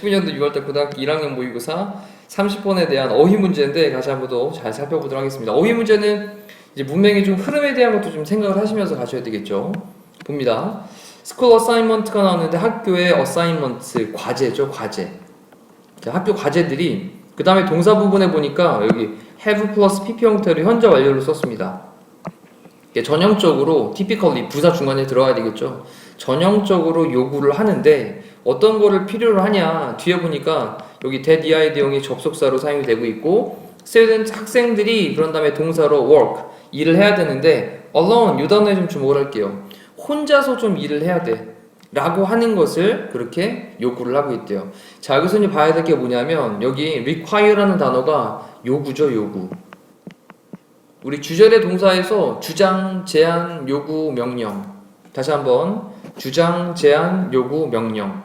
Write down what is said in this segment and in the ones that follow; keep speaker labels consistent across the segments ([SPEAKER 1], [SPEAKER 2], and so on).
[SPEAKER 1] (19년도 6월달) 고등학교 1학년 모의고사 30번에 대한 어휘 문제인데 다시 한번 더 잘 살펴보도록 하겠습니다. 어휘 문제는 이제 문맥의 좀 흐름에 대한 것도 좀 생각을 하시면서 가셔야 되겠죠. 봅니다. 스쿨 어사이먼트가 나오는데 학교의 어사이먼트 과제죠, 과제. 자, 학교 과제들이 그 다음에 동사 부분에 보니까 여기 have 플러스 pp 형태로 현재 완료를 썼습니다. 전형적으로 typically 부사 중간에 들어가야 되겠죠. 전형적으로 요구를 하는데 어떤 거를 필요로 하냐 뒤에 보니까 여기 that EI 대용이 접속사로 사용이 되고 있고 student 학생들이 그런 다음에 동사로 work 일을 해야 되는데 alone 이 단어에 좀 주목을 할게요. 혼자서 좀 일을 해야 돼. 라고 하는 것을 그렇게 요구를 하고 있대요. 자, 여기서 이제 봐야 될 게 뭐냐면 여기 require라는 단어가 요구죠, 요구. 우리 주절의 동사에서 주장, 제안, 요구, 명령. 다시 한번 주장, 제안, 요구, 명령.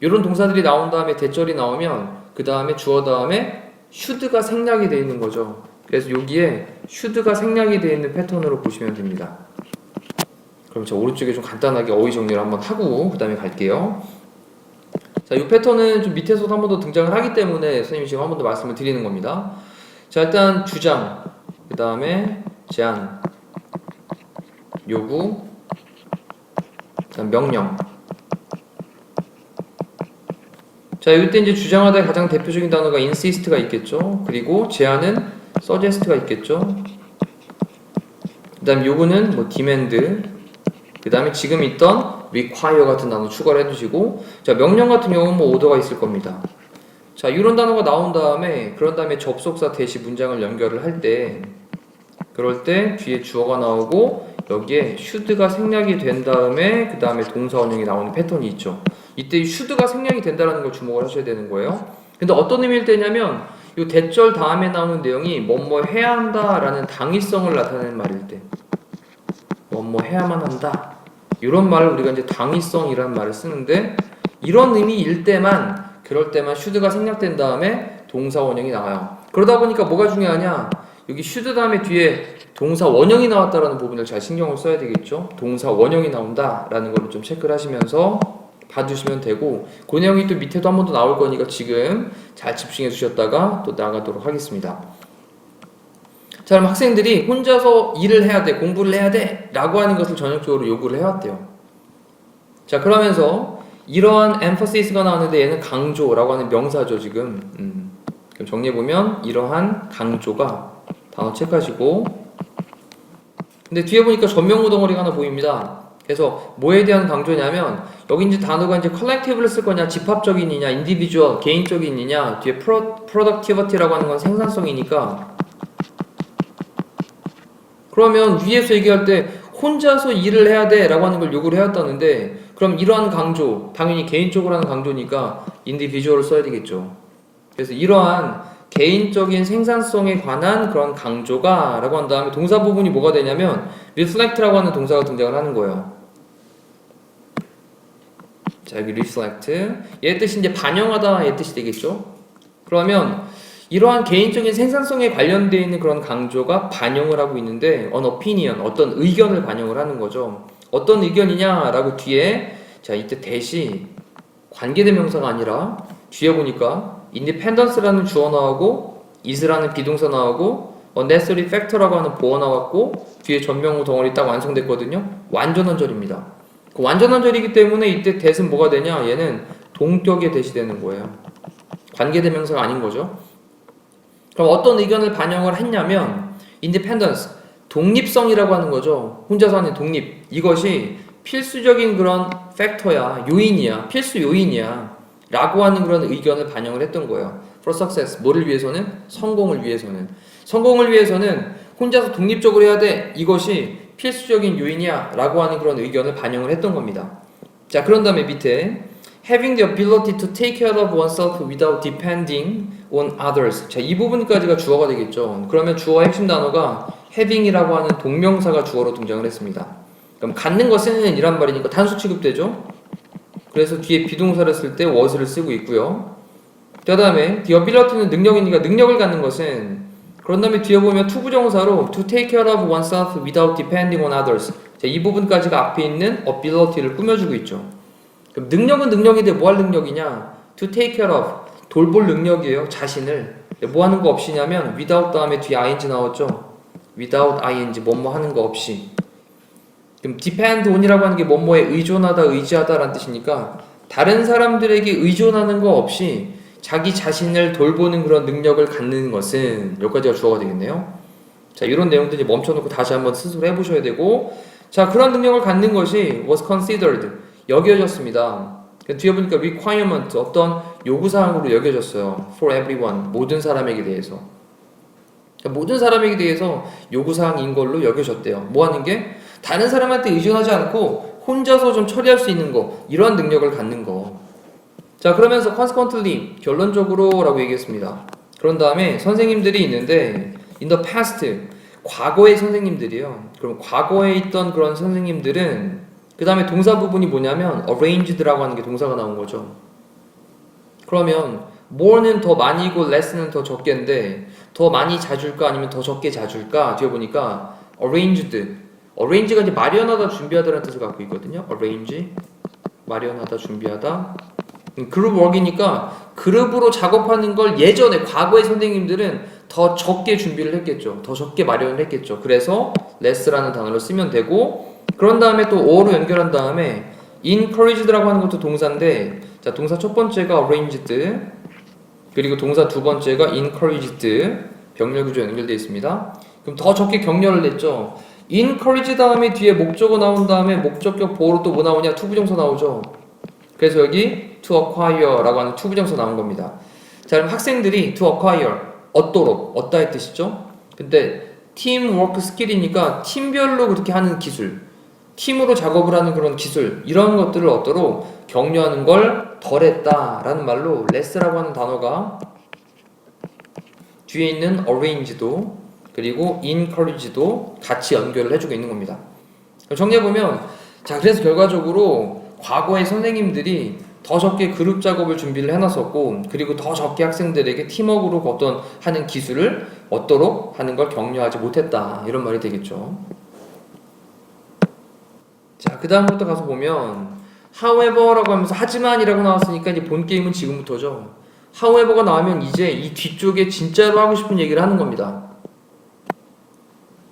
[SPEAKER 1] 이런 동사들이 나온 다음에 대절이 나오면 그 다음에 주어 다음에 should가 생략이 되어 있는 거죠. 그래서 여기에 should가 생략이 되어 있는 패턴으로 보시면 됩니다. 그럼 제가 오른쪽에 좀 간단하게 어휘 정리를 한번 하고 그 다음에 갈게요. 자, 이 패턴은 좀 밑에서도 한 번 더 등장을 하기 때문에 선생님이 지금 한 번 더 말씀을 드리는 겁니다. 자, 일단 주장, 그 다음에 제안, 요구, 그다음 명령. 자, 이때 이제 주장하다의 가장 대표적인 단어가 insist가 있겠죠. 그리고 제안은 suggest가 있겠죠. 그다음 요구는 뭐 demand, 그 다음에 지금 있던 require 같은 단어 추가를 해주시고, 자 명령 같은 경우는 뭐 order가 있을 겁니다. 자 이런 단어가 나온 다음에 그런 다음에 접속사 대시 문장을 연결을 할 때, 그럴 때 뒤에 주어가 나오고 여기에 should가 생략이 된 다음에 그 다음에 동사 원형이 나오는 패턴이 있죠. 이때 이 should가 생략이 된다는 걸 주목을 하셔야 되는 거예요. 근데 어떤 의미일 때냐면 이 대절 다음에 나오는 내용이 뭐뭐 해야 한다라는 당위성을 나타내는 말일 때, 뭐뭐 해야만 한다. 이런 말을 우리가 이제 당위성이라는 말을 쓰는데 이런 의미일 때만 그럴 때만 should가 생략된 다음에 동사 원형이 나와요. 그러다 보니까 뭐가 중요하냐? 여기 should 다음에 뒤에 동사 원형이 나왔다라는 부분을 잘 신경을 써야 되겠죠. 동사 원형이 나온다라는 거를 좀 체크를 하시면서 봐주시면 되고 그 내용이 또 밑에도 한 번 더 나올 거니까 지금 잘 집중해 주셨다가 또 나가도록 하겠습니다. 자 그럼 학생들이 혼자서 일을 해야 돼 공부를 해야 돼 라고 하는 것을 전형적으로 요구를 해왔대요. 자 그러면서 이러한 emphasis,가 나왔는데 얘는 강조라고 하는 명사죠 지금 음. 그럼 정리해보면 이러한 강조가 단어 체크하시고 근데 뒤에 보니까 전명구 덩어리가 하나 보입니다. 그래서 뭐에 대한 강조냐면 여기 이제 단어가 이제 컬렉티브를 쓸 거냐 집합적인이냐 인디비주얼 개인적인이냐 뒤에 프로, productivity라고 하는 건 생산성이니까 그러면 위에서 얘기할 때 혼자서 일을 해야 돼 라고 하는 걸 요구를 해왔다는데 그럼 이러한 강조 당연히 개인적으로 하는 강조니까 인디비주얼을 써야 되겠죠. 그래서 이러한 개인적인 생산성에 관한 그런 강조가 라고 한 다음에 동사 부분이 뭐가 되냐면 reflect라고 하는 동사가 등장을 하는 거예요. 자 여기 reflect 얘 뜻이 이제 반영하다 얘 뜻이 되겠죠. 그러면 이러한 개인적인 생산성에 관련되어 있는 그런 강조가 반영을 하고 있는데 on opinion 어떤 의견을 반영을 하는 거죠. 어떤 의견이냐라고 뒤에 자 이때 대시 관계대명사가 아니라 뒤에 보니까 independence라는 주어 나오고 is라는 비동사 나오고 어, necessary factor라고 하는 보어 나왔고 뒤에 전명구 덩어리 딱 완성됐거든요. 완전한 절입니다. 그 완전한 절이기 때문에 이때 대은 뭐가 되냐? 얘는 동격에 대시되는 거예요. 관계대명사가 아닌 거죠. 그럼 어떤 의견을 반영을 했냐면 independence 독립성이라고 하는 거죠. 혼자서 하는 독립 이것이 필수적인 그런 팩터야 요인이야 필수 요인이야 라고 하는 그런 의견을 반영을 했던 거예요. For success 뭐를 위해서는 성공을 위해서는 성공을 위해서는 혼자서 독립적으로 해야 돼 이것이 필수적인 요인이야 라고 하는 그런 의견을 반영을 했던 겁니다. 자 그런 다음에 밑에 having the ability to take care of oneself without depending on others. 자, 이 부분까지가 주어가 되겠죠. 그러면 주어 핵심 단어가 having이라고 하는 동명사가 주어로 등장을 했습니다. 그럼 갖는 것은 이란 말이니까 단수 취급되죠. 그래서 뒤에 비동사를 쓸 때 was를 쓰고 있고요. 그 다음에 the ability는 능력이니까 능력을 갖는 것은 그런 다음에 뒤에 보면 투부정사로 to take care of oneself without depending on others. 자, 이 부분까지가 앞에 있는 ability를 꾸며주고 있죠. 그럼 능력은 능력인데 뭐 할 능력이냐? to take care of 돌볼 능력이에요. 자신을 뭐 하는 거 없이냐면 without 다음에 뒤에 ing 나왔죠. without ing 뭐뭐 하는 거 없이. 그럼 depend on이라고 하는 게 뭐뭐에 의존하다, 의지하다라는 뜻이니까 다른 사람들에게 의존하는 거 없이 자기 자신을 돌보는 그런 능력을 갖는 것은 여기까지가 주어가 되겠네요. 자, 이런 내용들 이 멈춰놓고 다시 한번 스스로 해보셔야 되고, 자, 그런 능력을 갖는 것이 was considered 여겨졌습니다. 그 뒤에 보니까 requirement 어떤 요구사항으로 여겨졌어요. for everyone 모든 사람에게 대해서. 그러니까 모든 사람에게 대해서 요구사항인 걸로 여겨졌대요. 뭐 하는 게? 다른 사람한테 의존하지 않고 혼자서 좀 처리할 수 있는 거, 이러한 능력을 갖는 거. 자, 그러면서 consequently, 결론적으로 라고 얘기했습니다. 그런 다음에 선생님들이 있는데, in the past, 과거의 선생님들이요. 그럼 과거에 있던 그런 선생님들은, 그 다음에 동사 부분이 뭐냐면, arranged라고 하는 게 동사가 나온 거죠. 그러면, more는 더 많이고 less는 더 적게인데, 더 많이 자줄까 아니면 더 적게 자줄까? 뒤에 보니까, arranged. arrange가 이제 마련하다, 준비하다라는 뜻을 갖고 있거든요. arrange. 마련하다, 준비하다. 음, 그룹 워크이니까 그룹으로 작업하는 걸 예전에 과거의 선생님들은 더 적게 준비를 했겠죠. 더 적게 마련을 했겠죠. 그래서 less라는 단어를 쓰면 되고 그런 다음에 또 or로 연결한 다음에 encouraged라고 하는 것도 동사인데 자 동사 첫 번째가 arranged 그리고 동사 두 번째가 encouraged 병렬 구조 연결되어 있습니다. 그럼 더 적게 격려를 냈죠. encourage 다음에 뒤에 목적어 나온 다음에 목적격 보호로 또 뭐 나오냐 투부정사 나오죠. 그래서 여기 to acquire라고 하는 투부정사 나온 겁니다. 자, 그럼 학생들이 to acquire 얻도록 얻다의 뜻이죠. 근데 팀워크 스킬이니까 팀별로 그렇게 하는 기술, 팀으로 작업을 하는 그런 기술 이런 것들을 얻도록 격려하는 걸 덜했다라는 말로 less라고 하는 단어가 뒤에 있는 arrange도 그리고 encourage도 같이 연결을 해주고 있는 겁니다. 정리해 보면 자 그래서 결과적으로 과거의 선생님들이 더 적게 그룹 작업을 준비를 해놨었고 그리고 더 적게 학생들에게 팀워크로 어떤 하는 기술을 얻도록 하는 걸 격려하지 못했다 이런 말이 되겠죠. 자, 그 다음부터 가서 보면 however라고 하면서 하지만이라고 나왔으니까 이제 본 게임은 지금부터죠. however가 나오면 이제 이 뒤쪽에 진짜로 하고 싶은 얘기를 하는 겁니다.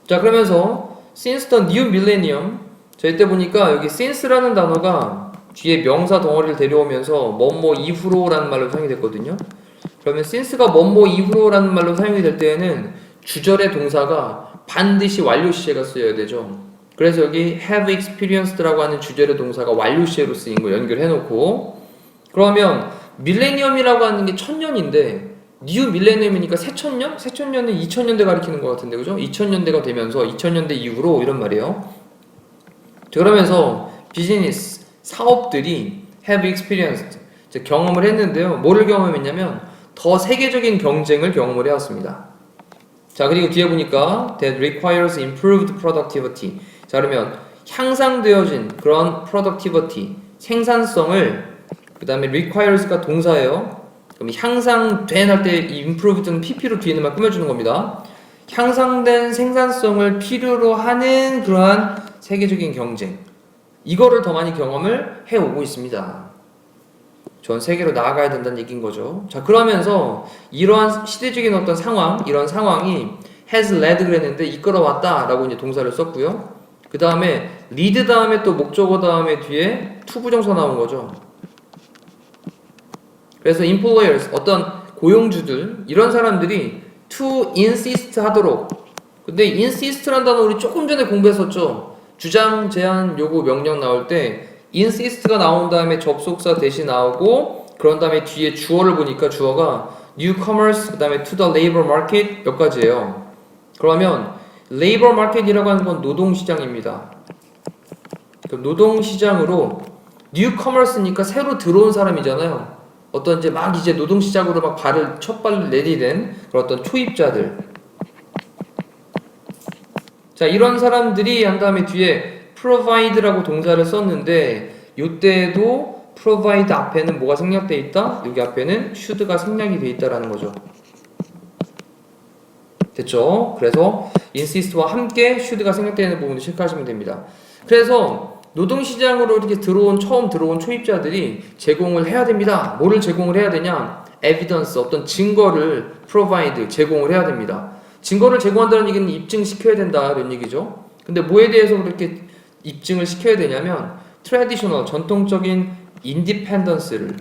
[SPEAKER 1] 자, 그러면서 since the new millennium 저 이때 보니까 여기 since라는 단어가 뒤에 명사 덩어리를 데려오면서 뭐뭐 이후로라는 말로 사용이 됐거든요. 그러면 since가 뭐뭐 이후로라는 말로 사용이 될 때에는 주절의 동사가 반드시 완료 시제가 쓰여야 되죠. 그래서 여기 have experienced라고 하는 주절의 동사가 완료 시제로 쓰인 거 연결해 놓고 그러면 밀레니엄이라고 하는 게 천년인데 뉴 밀레니엄이니까 새천년? 새천년은 2000년대 가리키는 것 같은데 그죠? 2000년대가 되면서 2000년대 이후로 이런 말이에요. 자, 그러면서 비즈니스 사업들이 have experienced 즉, 경험을 했는데요. 뭐를 경험했냐면 더 세계적인 경쟁을 경험을 해왔습니다. 자 그리고 뒤에 보니까 that requires improved productivity 자 그러면 향상되어진 그런 productivity 생산성을 그 다음에 requires가 동사예요. 그럼 향상된 할 때 이 improved는 pp로 뒤에 있는 말 꾸며주는 겁니다. 향상된 생산성을 필요로 하는 그러한 세계적인 경쟁 이거를 더 많이 경험을 해오고 있습니다. 전 세계로 나아가야 된다는 얘기인 거죠. 자 그러면서 이러한 시대적인 어떤 상황 이런 상황이 has led 그랬는데 이끌어왔다라고 이제 동사를 썼고요. 그 다음에 lead 다음에 또 목적어 다음에 뒤에 to 부정사 나온 거죠. 그래서 employers 어떤 고용주들 이런 사람들이 to insist 하도록 근데 insist란 단어 우리 조금 전에 공부했었죠. 주장, 제안, 요구, 명령 나올 때 insist가 나온 다음에 접속사 대신 나오고 그런 다음에 뒤에 주어를 보니까 주어가 newcomers 그다음에 to the labor market 몇 가지예요. 그러면 labor market이라고 하는 건 노동 시장입니다. 노동 시장으로 newcomers니까 새로 들어온 사람이잖아요. 어떤 이제 막 이제 노동 시장으로 막 발을 첫 발을 내디댄 그런 어떤 초입자들. 자 이런 사람들이 한 다음에 뒤에 provide라고 동사를 썼는데 이때도 provide 앞에는 뭐가 생략돼 있다? 여기 앞에는 should가 생략이 돼 있다라는 거죠. 됐죠? 그래서 insist와 함께 should가 생략되는 부분을 체크하시면 됩니다. 그래서 노동시장으로 이렇게 들어온 처음 들어온 초입자들이 제공을 해야 됩니다. 뭐를 제공을 해야 되냐? evidence 어떤 증거를 provide 제공을 해야 됩니다. 증거를 제공한다는 얘기는 입증시켜야 된다 이런 얘기죠. 근데 뭐에 대해서 그렇게 입증을 시켜야 되냐면 traditional 전통적인 independence를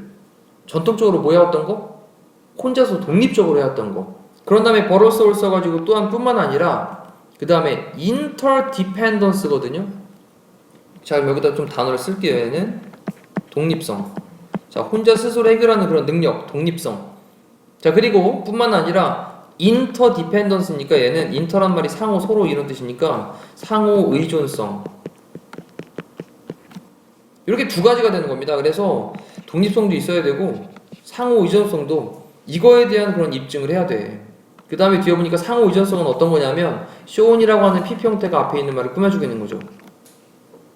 [SPEAKER 1] 전통적으로 뭐 해왔던 거? 혼자서 독립적으로 해왔던 거. 그런 다음에 버러스를 써가지고 또한 뿐만 아니라 그 다음에 interdependence거든요. 자 여기다 좀 단어를 쓸게요. 얘는 독립성. 자 혼자 스스로 해결하는 그런 능력, 독립성. 자 그리고 뿐만 아니라 interdependence니까 얘는 inter란 말이 상호 서로 이런 뜻이니까 상호 의존성. 이렇게 두 가지가 되는 겁니다. 그래서 독립성도 있어야 되고 상호 의존성도 이거에 대한 그런 입증을 해야 돼. 그 다음에 뒤에 보니까 상호 의존성은 어떤 거냐면 쇼온이라고 하는 PP 형태가 앞에 있는 말을 꾸며주겠는 거죠.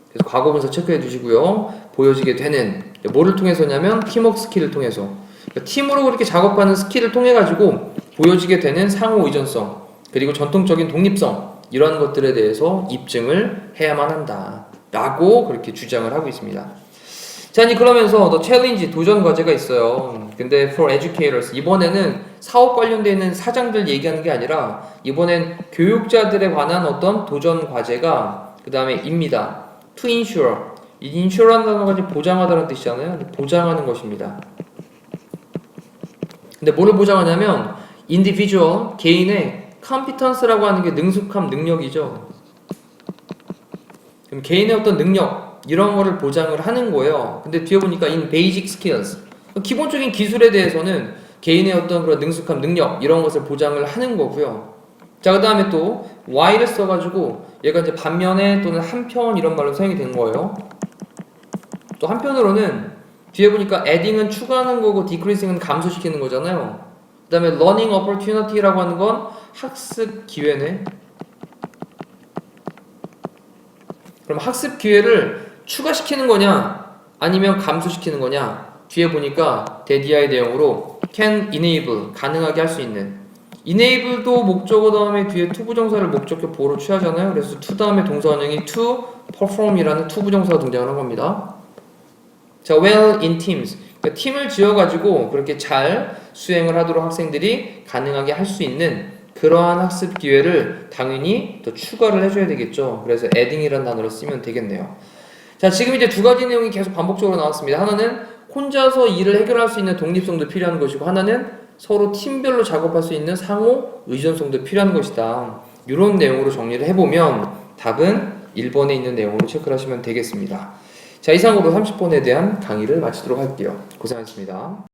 [SPEAKER 1] 그래서 과거 분사 체크해 주시고요. 보여지게 되는 뭐를 통해서냐면 팀워크 스킬을 통해서 그러니까 팀으로 그렇게 작업하는 스킬을 통해 가지고 보여지게 되는 상호 의존성 그리고 전통적인 독립성 이러한 것들에 대해서 입증을 해야만 한다라고 그렇게 주장을 하고 있습니다. 자, 이제 그러면서 더 챌린지 도전 과제가 있어요. 근데 for educators 이번에는 사업 관련되어 있는 사장들 얘기하는 게 아니라 이번엔 교육자들에 관한 어떤 도전 과제가 그 다음에 입니다. to ensure 이 insure라는 단어가 보장하다는 뜻이잖아요. 보장하는 것입니다. 근데 뭐를 보장하냐면 individual 개인의 competence라고 하는 게 능숙함 능력이죠. 그럼 개인의 어떤 능력 이런 거를 보장을 하는 거예요. 근데 뒤에 보니까 in basic skills 기본적인 기술에 대해서는 개인의 어떤 그런 능숙함 능력 이런 것을 보장을 하는 거고요. 자, 그 다음에 또 y를 써가지고 얘가 이제 반면에 또는 한편 이런 말로 사용이 된 거예요. 또 한편으로는 뒤에 보니까 adding은 추가하는 거고 decreasing은 감소시키는 거잖아요. 그 다음에 learning opportunity라고 하는 건 학습 기회네. 그럼 학습 기회를 추가시키는 거냐? 아니면 감소시키는 거냐? 뒤에 보니까 대디아의 내용으로 can enable 가능하게 할 수 있는. enable도 목적어 다음에 뒤에 to 부정사를 목적격 보호로 취하잖아요. 그래서 to 다음에 동사 원형이 to perform이라는 to 부정사가 등장을 한 겁니다. 자 well in teams. 그러니까 팀을 지어가지고 그렇게 잘 수행을 하도록 학생들이 가능하게 할 수 있는 그러한 학습 기회를 당연히 또 추가를 해줘야 되겠죠. 그래서 adding이라는 단어를 쓰면 되겠네요. 자, 지금 이제 두 가지 내용이 계속 반복적으로 나왔습니다. 하나는 혼자서 일을 해결할 수 있는 독립성도 필요한 것이고, 하나는 서로 팀별로 작업할 수 있는 상호 의존성도 필요한 것이다. 이런 내용으로 정리를 해보면 답은 1번에 있는 내용으로 체크를 하시면 되겠습니다. 자, 이상으로 30번에 대한 강의를 마치도록 할게요. 고생하셨습니다.